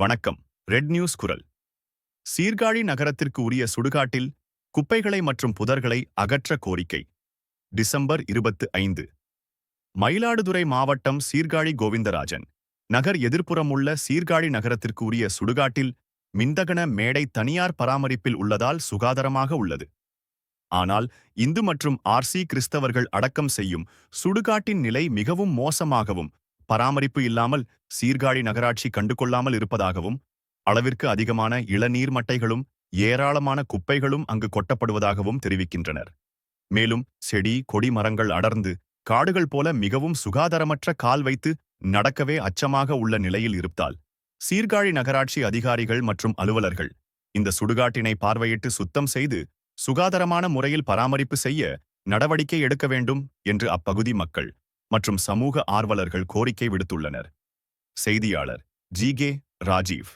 வணக்கம். Red news குரல். சீர்காழி நகரத்திற்கு உரிய சுடுகாட்டில் குப்பைகளை மற்றும் புதர்களை அகற்ற கோரிக்கை. டிசம்பர் இருபத்து ஐந்து. மயிலாடுதுறை மாவட்டம் சீர்காழி கோவிந்தராஜன். நகர் எதிர்ப்புறம் உள்ள சீர்காழி நகரத்திற்கு உரிய சுடுகாட்டில் மிந்தகன மேடை தனியார் பராமரிப்பில் உள்ளதால் சுகாதாரமாக உள்ளது. ஆனால் இந்து மற்றும் ஆர்சி கிறிஸ்தவர்கள் அடக்கம் செய்யும் சுடுகாட்டின் நிலை மிகவும் மோசமாகவும் பராமரிப்பு இல்லாமல் சீர்காழி நகராட்சி கண்டுகொள்ளாமல் இருப்பதாகவும் அளவிற்கு அதிகமான இளநீர் மட்டைகளும் ஏராளமான குப்பைகளும் அங்கு கொட்டப்படுவதாகவும் தெரிவிக்கின்றனர். மேலும் செடி கொடி மரங்கள் அடர்ந்து காடுகள் போல மிகவும் சுகாதாரமற்ற கால் வைத்து நடக்கவே அச்சமாக உள்ள நிலையில் இருப்பால் சீர்காழி நகராட்சி அதிகாரிகள் மற்றும் அலுவலர்கள் இந்த சுடுகாட்டினை பார்வையிட்டு சுத்தம் செய்து சுகாதாரமான முறையில் பராமரிப்பு செய்ய நடவடிக்கை எடுக்க வேண்டும் என்று அப்பகுதி மக்கள் மற்றும் சமூக ஆர்வலர்கள் கோரிக்கை விடுத்துள்ளனர். செய்தியாளர் ஜி கே ராஜீவ்.